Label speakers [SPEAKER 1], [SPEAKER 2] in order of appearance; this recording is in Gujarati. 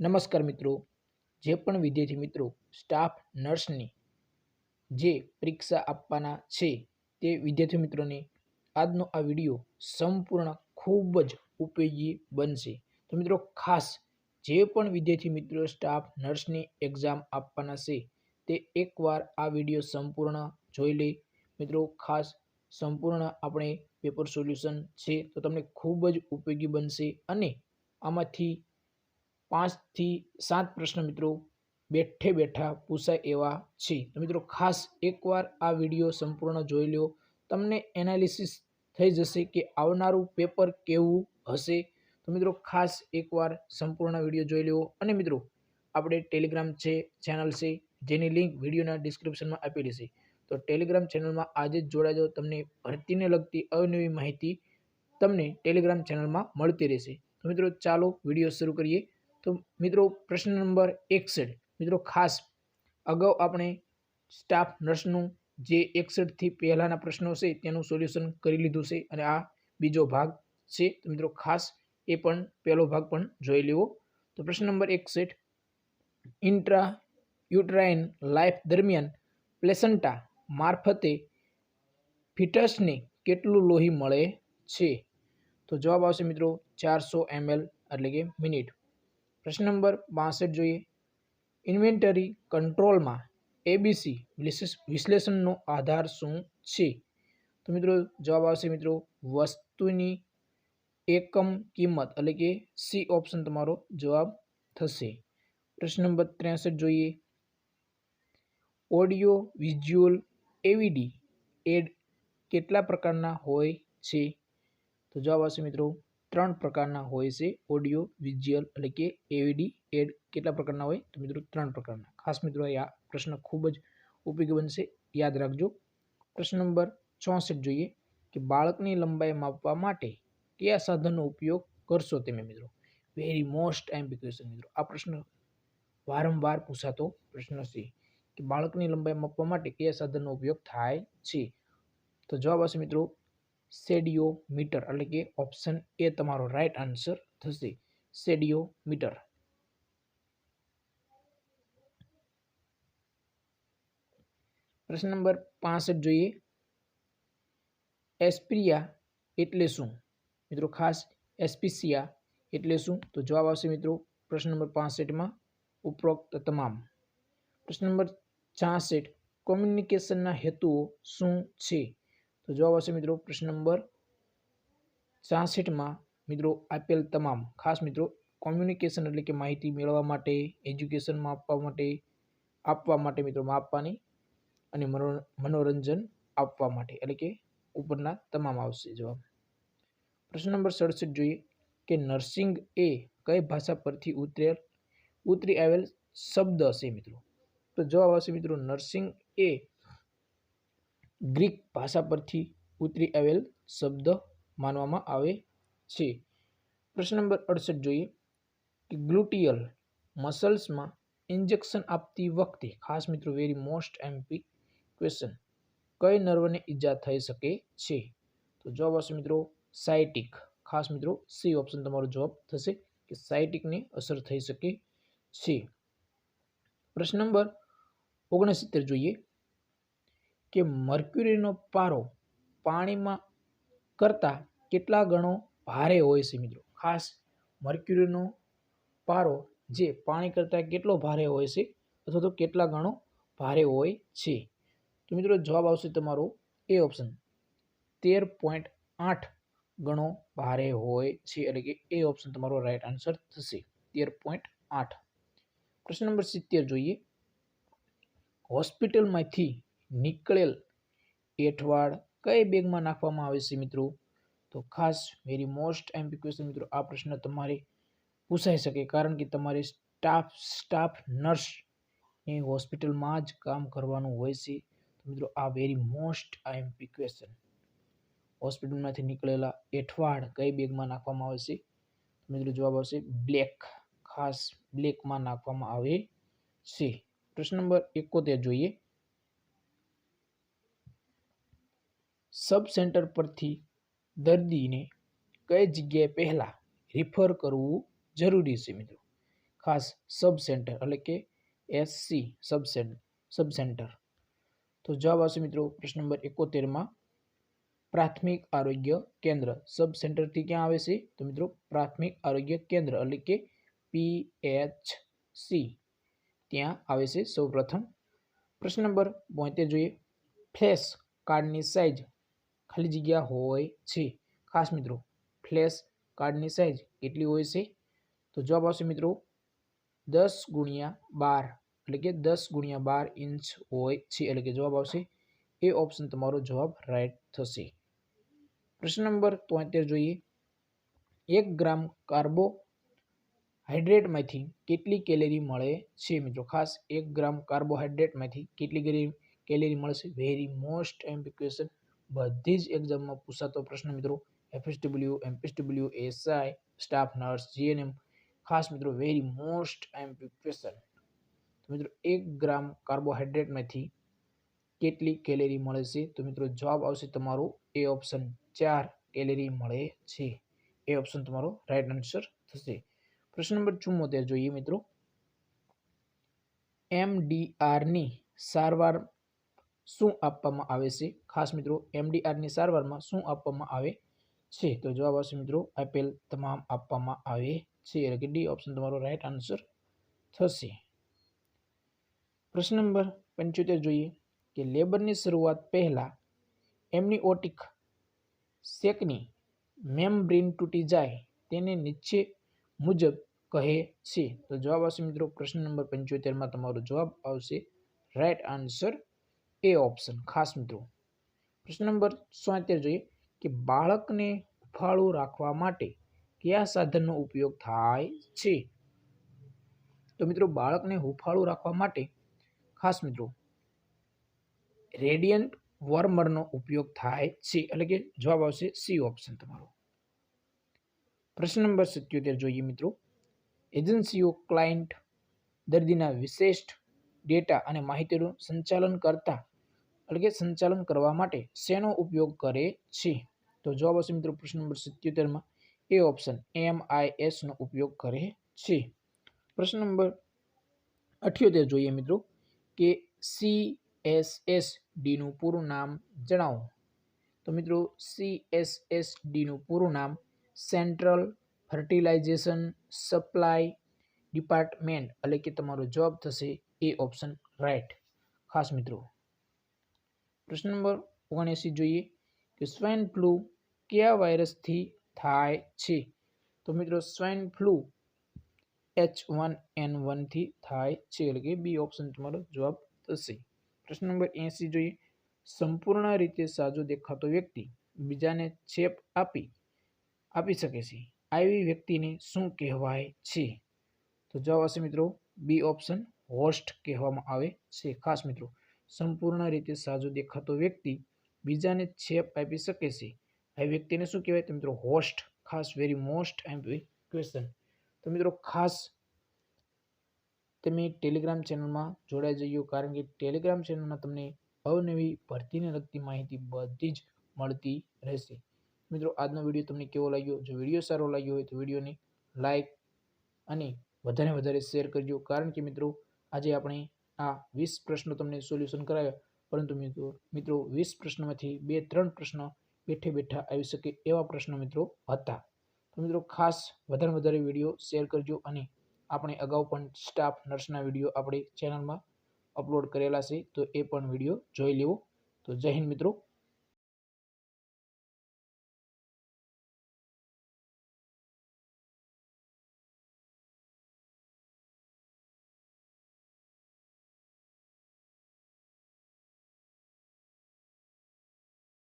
[SPEAKER 1] નમસ્કાર મિત્રો. જે પણ વિદ્યાર્થી મિત્રો સ્ટાફ નર્સની જે પરીક્ષા આપવાના છે, તે વિદ્યાર્થી મિત્રોને આજનો આ વીડિયો સંપૂર્ણ ખૂબ જ ઉપયોગી બનશે. તો મિત્રો, ખાસ જે પણ વિદ્યાર્થી મિત્રો સ્ટાફ નર્સની એક્ઝામ આપવાના છે, તે એકવાર આ વીડિયો સંપૂર્ણ જોઈ લે. મિત્રો, ખાસ સંપૂર્ણ આપણે પેપર સોલ્યુશન છે, તો તમને ખૂબ જ ઉપયોગી બનશે અને આમાંથી પાંચથી સાત પ્રશ્ન મિત્રો બેઠે બેઠા પૂછાય એવા છે. તો મિત્રો ખાસ એકવાર આ વીડિયો સંપૂર્ણ જોઈ લો તમને એનાલિસિસ થઈ જશે કે આવનારું પેપર કેવું હશે. તો મિત્રો ખાસ એકવાર સંપૂર્ણ વીડિયો જોઈ લેવો અને મિત્રો આપણે ટેલિગ્રામ છે ચેનલ છે, જેની લિંક વિડીયોના ડિસ્ક્રિપ્શનમાં આપેલી છે. તો ટેલિગ્રામ ચેનલમાં આજે જ જોડાજો. તમને ભરતીને લગતી અવનવી માહિતી તમને ટેલિગ્રામ ચેનલમાં મળતી રહેશે. તો મિત્રો ચાલો વીડિયો શરૂ કરીએ. તો મિત્રો પ્રશ્ન નંબર એકસઠ. મિત્રો ખાસ અગાઉ આપણે સ્ટાફ નર્સનું જે એકસઠથી પહેલાંના પ્રશ્નો છે તેનું સોલ્યુશન કરી લીધું છે અને આ બીજો ભાગ છે. તો મિત્રો ખાસ એ પણ પહેલો ભાગ પણ જોઈ લેવો તો પ્રશ્ન નંબર એકસઠ. ઇન્ટ્રા યુટ્રાઇન લાઈફ દરમિયાન પ્લેસન્ટા મારફતે ફિટસને કેટલું લોહી મળે છે? તો જવાબ આવશે મિત્રો ચારસો એમએલ એટલે કે મિનિટ. પ્રશ્ન નંબર બાસઠ જોઈએ. ઇન્વેન્ટરી કંટ્રોલમાં એબીસી વિશ્લેષણનો આધાર શું છે? તો મિત્રો જવાબ આવશે મિત્રો વસ્તુની એકમ કિંમત એટલે કે સી ઓપ્શન તમારો જવાબ થશે. પ્રશ્ન નંબર ત્રેસઠ જોઈએ. ઓડિયો, વિઝ્યુઅલ એવીડી એડ કેટલા પ્રકારના હોય છે? તો જવાબ આવશે મિત્રો ત્રણ પ્રકારના હોય છે. ઓડિયો, વિઝ્યુઅલ એટલે કે એવીડી એડ કેટલા પ્રકારના હોય? તો મિત્રો ત્રણ પ્રકારના. ખાસ મિત્રો આ પ્રશ્ન ખૂબ જ ઉપયોગી બનશે. યાદ રાખજો. પ્રશ્ન નંબર ચોસઠ જોઈએ કે બાળકની લંબાઈ માપવા માટે કયા સાધનનો ઉપયોગ કરશો તમે મિત્રો? વેરી મોસ્ટ એમ્પિક્વેશન મિત્રો. આ પ્રશ્ન વારંવાર પૂછાતો પ્રશ્ન છે કે બાળકની લંબાઈ માપવા માટે કયા સાધનનો ઉપયોગ થાય છે? તો જવાબ આવશે મિત્રો સેડિયોમીટર, એટલે કે ઓપ્શન એ તમારો રાઈટ આન્સર થશે. સેડિયોમીટર. પ્રશ્ન નંબર પાસઠ જોઈએ. એસ્પ્રિયા એટલે શું? મિત્રો ખાસ એસ્પિસિયા એટલે શું? તો જવાબ આવશે મિત્રો પ્રશ્ન નંબર પાસઠમાં ઉપરોક્ત તમામ. પ્રશ્ન નંબર છાસઠ, કોમ્યુનિકેશનના હેતુઓ શું છે? તો જવાબ આવશે મિત્રો પ્રશ્ન નંબર છાસઠમાં મિત્રો આપેલ તમામ ખાસ મિત્રો કોમ્યુનિકેશન એટલે કે માહિતી મેળવવા માટે એજ્યુકેશનમાં આપવા માટે આપવા માટે મિત્રો આપવાની અને મનોરંજન આપવા માટે એટલે કે ઉપરના તમામ આવશે જવાબ. પ્રશ્ન નંબર સડસઠ જોઈએ કે નર્સિંગ એ કઈ ભાષા પરથી ઉતરેલ, ઉતરી આવેલ શબ્દ હશે મિત્રો? તો જવાબ આવશે મિત્રો નર્સિંગ એ ગ્રીક ભાષા પરથી ઉતરી આવેલ શબ્દ માનવામાં આવે છે. પ્રશ્ન નંબર અડસઠ જોઈએ કે ગ્લુટિયલ મસલ્સમાં ઇન્જેક્શન આપતી વખતે, ખાસ મિત્રો વેરી મોસ્ટ એમ્પી ક્વેશ્ચન કઈ નર્વને ઈજા થઈ શકે છે? તો જવાબ આવશે મિત્રો સાયટિક ખાસ મિત્રો સી ઓપ્શન તમારો જવાબ થશે કે સાયટિકને અસર થઈ શકે છે. પ્રશ્ન નંબર ઓગણસિત્તેર જોઈએ કે મર્ક્યુરીનો પારો પાણીમાં કરતાં કેટલા ગણો ભારે હોય છે મિત્રો? ખાસ મર્ક્યુરીનો પારો જે પાણી કરતાં કેટલો ભારે હોય છે અથવા તો કેટલા ગણો ભારે હોય છે? તો મિત્રો જવાબ આવશે તમારો એ ઓપ્શન તેર પોઈન્ટ આઠ ગણો ભારે હોય છે. એટલે કે એ ઓપ્શન તમારો રાઈટ આન્સર થશે. તેર પોઈન્ટ આઠ. પ્રશ્ન નંબર સિત્તેર જોઈએ. હોસ્પિટલમાંથી નીકળેલ એઠવાડ કઈ બેગમાં નાખવામાં આવે છે મિત્રો? તો ખાસ વેરી મોસ્ટ એમ્પી ક્વેશ્ચન મિત્રો, આ પ્રશ્ન તમારે પૂછાઈ શકે, કારણ કે તમારે સ્ટાફ સ્ટાફ નર્સ એ હોસ્પિટલમાં જ કામ કરવાનું હોય છે. મિત્રો, આ વેરી મોસ્ટ એમ્પી ક્વેશ્ચન હોસ્પિટલમાંથી નીકળેલા એઠવાડ કઈ બેગમાં નાખવામાં આવે છે? મિત્રો, જવાબ આવશે બ્લેક ખાસ બ્લેકમાં નાખવામાં આવે છે. પ્રશ્ન નંબર એકોતેર જોઈએ. સબ સેન્ટર પરથી દર્દીને કઈ જગ્યાએ પહેલાં રિફર કરવું જરૂરી છે મિત્રો? ખાસ સબ સેન્ટર એટલે કે એસસી સબ સબ સેન્ટર તો જવાબ આવશે મિત્રો પ્રશ્ન નંબર એકોતેરમાં પ્રાથમિક આરોગ્ય કેન્દ્ર. સબ સેન્ટરથી ક્યાં આવે છે? તો મિત્રો પ્રાથમિક આરોગ્ય કેન્દ્ર એટલે કે પીએચસી ત્યાં આવે છે સૌપ્રથમ. પ્રશ્ન નંબર બોતેર જોઈએ. ફ્લેશ કાર્ડની સાઇઝ ખાલી જગ્યા હોય છે. ખાસ મિત્રો, ફ્લેશ કાર્ડની સાઇઝ કેટલી હોય છે? તો જવાબ આવશે મિત્રો, દસ ગુણ્યા બાર, એટલે કે દસ ગુણ્યા બાર ઇંચ હોય છે, એટલે કે જવાબ આવશે એ ઓપ્શન તમારો જવાબ રાઈટ થશે. પ્રશ્ન નંબર તોતેર જોઈએ. એક ગ્રામ કાર્બો હાઇડ્રેટમાંથી કેટલી કેલેરી મળે છે? મિત્રો, ખાસ એક ગ્રામ કાર્બોહાઈડ્રેટમાંથી કેટલી કેલેરી મળશે? વેરી મોસ્ટ એમ્પી બધી જ એક્ઝામમાં પૂછાતો પ્રશ્ન મિત્રો, FSW, MPSW, SI, staff nurse, GNM, ખાસ મિત્રો, વેરી મોસ્ટ એમ્પી ક્વેશ્ચન મિત્રો, એક ગ્રામ કાર્બોહાઈડ્રેટમાંથી કેટલી કેલેરી મળે છે? તો મિત્રો, જવાબ આવશે તમારો, એ ઓપ્શન ચાર કેલેરી મળે છે. એ ઓપ્શન તમારો રાઈટ આન્સર થશે. પ્રશ્ન નંબર ચુમ્મોતેર જોઈએ મિત્રો. એમડીઆરની સારવાર શું આપવામાં આવે છે? ખાસ મિત્રો એમડીઆરની સારવારમાં શું આપવામાં આવે છે? તો જવાબ આવશે મિત્રો, આપેલ તમામ આપવામાં આવે છે. એટલે કે ડી ઓપ્શન તમારો રાઈટ આન્સર થશે. પ્રશ્ન નંબર પંચોતેર જોઈએ કે લેબરની શરૂઆત પહેલાં એમનીઓટિક શેકની મેમ્બ્રેન તૂટી જાય તેને નીચે મુજબ કહે છે. તો જવાબ આવશે મિત્રો, પ્રશ્ન નંબર પંચોતેરમાં તમારો જવાબ આવશે રાઈટ આન્સર એ ઓપ્શન, ખાસ મિત્રો. પ્રશ્ન નંબર સોતેર જોઈએ કે બાળકને હૂંફાળું રાખવા માટે કયા સાધનનો ઉપયોગ થાય છે? તો મિત્રો, બાળકને હુફાળું રાખવા માટે ખાસ મિત્રો, રેડિયન્ટ વોર્મરનો ઉપયોગ થાય છે, એટલે કે જવાબ આવશે સી ઓપ્શન તમારો. પ્રશ્ન નંબર સત્યોતેર જોઈએ મિત્રો, એજન્સીઓ, ક્લાયન્ટ દર્દીના વિશિષ્ટ ડેટા અને માહિતીનું સંચાલન કરતા એટલે કે સંચાલન કરવા માટે શેનો ઉપયોગ કરે છે? તો જવાબ આવશે મિત્રો પ્રશ્ન નંબર સિત્યોતેરમાં. એ ઓપ્શન એમ એસનો ઉપયોગ કરે છે. પ્રશ્ન નંબર અઠ્યોતેર જોઈએ મિત્રો. કે સી એસ એસ ડીનું પૂરું નામ જણાવો. તો મિત્રો સી એસ એસ ડીનું પૂરું નામ સેન્ટ્રલ ફર્ટિલાઇઝેશન સપ્લાય ડિપાર્ટમેન્ટ એટલે કે તમારો જવાબ થશે એ ઓપ્શન રાઈટ. ખાસ મિત્રો પ્રશ્ન નંબર ઓગણએંસી જોઈએ કે સ્વાઇન ફ્લૂ કયા વાયરસથી થાય છે? તો મિત્રો swine flu H one N વનથી થાય છે, એટલે કે બી ઓપ્શન તમારો જવાબ થશે. પ્રશ્ન નંબર એંસી જોઈએ. સંપૂર્ણ રીતે સાજો દેખાતો વ્યક્તિ બીજાને ચેપ આપી આપી શકે છે. આવી વ્યક્તિને શું કહેવાય છે? તો જવાબ હશે મિત્રો બી ઓપ્શન હોસ્ટ કહેવામાં આવે છે. ખાસ મિત્રો સંપૂર્ણ રીતે સાજો દેખાતો વ્યક્તિ બીજાને છેપ આપી શકે છે. આ વ્યક્તિને શું કહેવાય? તો મિત્રો હોસ્ટ ખાસ વેરી મોસ્ટ એમ્પી ક્વેશ્ચન તો મિત્રો, ખાસ તમે ટેલિગ્રામ ચેનલમાં જોડાઈ જઈએ, કારણ કે ટેલિગ્રામ ચેનલમાં તમને અવનવી, ભરતીને લગતી માહિતી બધી જ મળતી રહેશે. મિત્રો, આજનો વીડિયો તમને કેવો લાગ્યો? જો વીડિયો સારો લાગ્યો હોય તો વિડીયોને લાઈક અને વધારે વધારે શેર કરજો. કારણ કે મિત્રો, આજે આપણે આ વીસ પ્રશ્નો તમને સોલ્યુશન કરાવ્યા. પરંતુ મિત્રો મિત્રો, વીસ પ્રશ્નમાંથી બે, ત્રણ પ્રશ્ન બેઠે બેઠા આવી શકે એવા પ્રશ્નો મિત્રો હતા. તો મિત્રો, ખાસ વધારે વધારે વીડિયો શેર કરજો અને આપણે અગાઉ પણ સ્ટાફ નર્સના વીડિયો આપણી ચેનલમાં અપલોડ કરેલા છે, તો એ પણ વીડિયો જોઈ લેવો. તો જય હિન્દ મિત્રો.